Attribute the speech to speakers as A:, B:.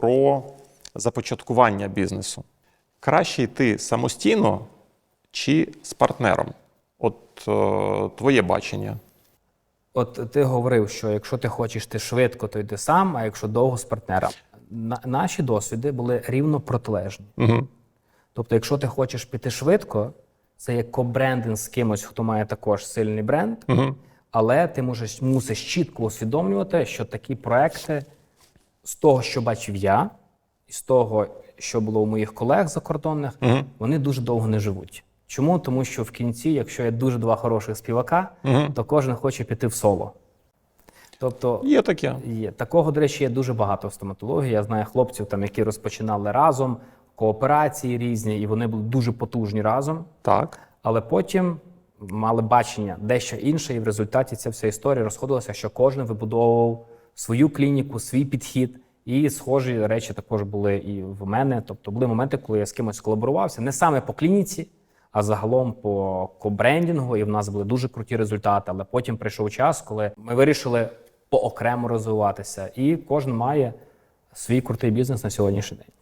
A: про започаткування бізнесу. Краще йти самостійно чи з партнером? От е, твоє бачення.
B: От ти говорив, що якщо ти хочеш ти швидко, то йди сам, а якщо довго з партнером. На, наші досвіди були рівно протилежні.
A: Угу.
B: Тобто, якщо ти хочеш піти швидко, це як кобрендинг з кимось, хто має також сильний бренд,
A: Угу.
B: але ти можеш, мусиш чітко усвідомлювати, що такі проекти з того, що бачив я, і з того, що було у моїх колег закордонних,
A: Мгм.
B: вони дуже довго не живуть. Чому? Тому що в кінці, якщо є дуже два хороших співака,
A: Мгм.
B: то кожен хоче піти в соло. Тобто
A: Є таке.
B: Є. Такого, до речі, є дуже багато в стоматології. Я знаю хлопців, там, які розпочинали разом, кооперації різні, і вони були дуже потужні разом.
A: Так.
B: Але потім мали бачення дещо інше, і в результаті ця вся історія розходилася, що кожен вибудовував свою клініку, свій підхід. І схожі речі також були і в мене. Тобто були моменти, коли я з кимось колаборувався, не саме по клініці, а загалом по кобрендінгу, і в нас були дуже круті результати. Але потім прийшов час, коли ми вирішили поокремо розвиватися, і кожен має свій крутий бізнес на сьогоднішній день.